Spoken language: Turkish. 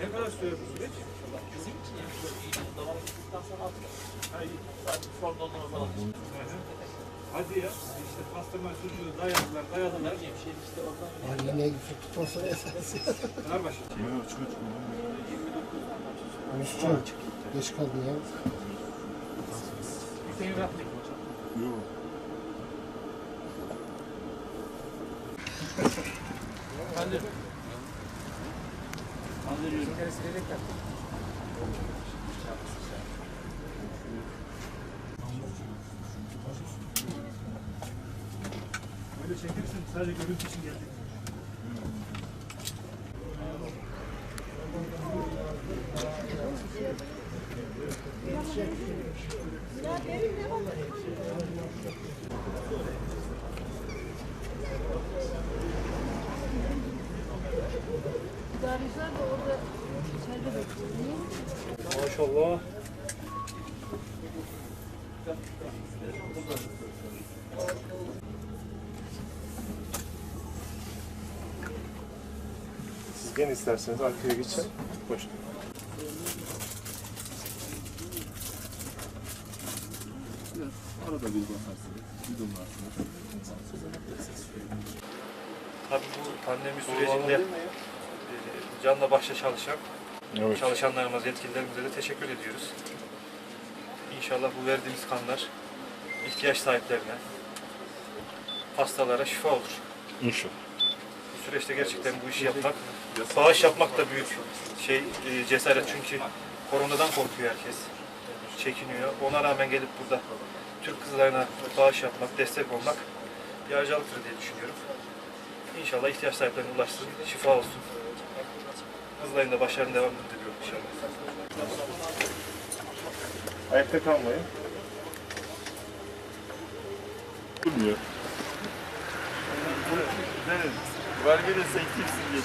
Ne kadar süre bu süreç? Bizim için yani böyle iyice davar gittikten sonra atılır. Hayır. Sadece form doldurma falan. Hadi ya. İşte pastırma sucuğu dayadılar, dayadılar. Bir şey işte oradan Haline gidip tutması esas. Fenerbahçe. Müslüman. Geç kaldı ya. Hüseyin Rahmi. Hadi. Böyle çekirsin. Sadece görüntü için geldik. Darıcılar da orada içeride bekliyor. Niye? Maşallah. Siz gene isterseniz arkaya geçin. Buyurun. Arada bir bakarsınız, bir dumlarsınız. Tabii bu pandemi sürecinde canla başla çalışan Evet. çalışanlarımız, yetkililerimize de teşekkür ediyoruz. İnşallah bu verdiğimiz kanlar ihtiyaç sahiplerine, hastalara şifa olur. İnşallah. Bu süreçte gerçekten bu işi yapmak, bağış yapmak da büyük şey e, cesaret çünkü koronadan korkuyor herkes. Çekiniyor. Ona rağmen gelip burada Türk kızlarına bağış yapmak, destek olmak bir ayrıcalıktır diye düşünüyorum. İnşallah ihtiyaç sahiplerine ulaşsın, şifa olsun. Kızların da başarının devamını diliyorum inşallah. Ayakta kalmayın. Durmuyor. Vergi de sen kimsin diye.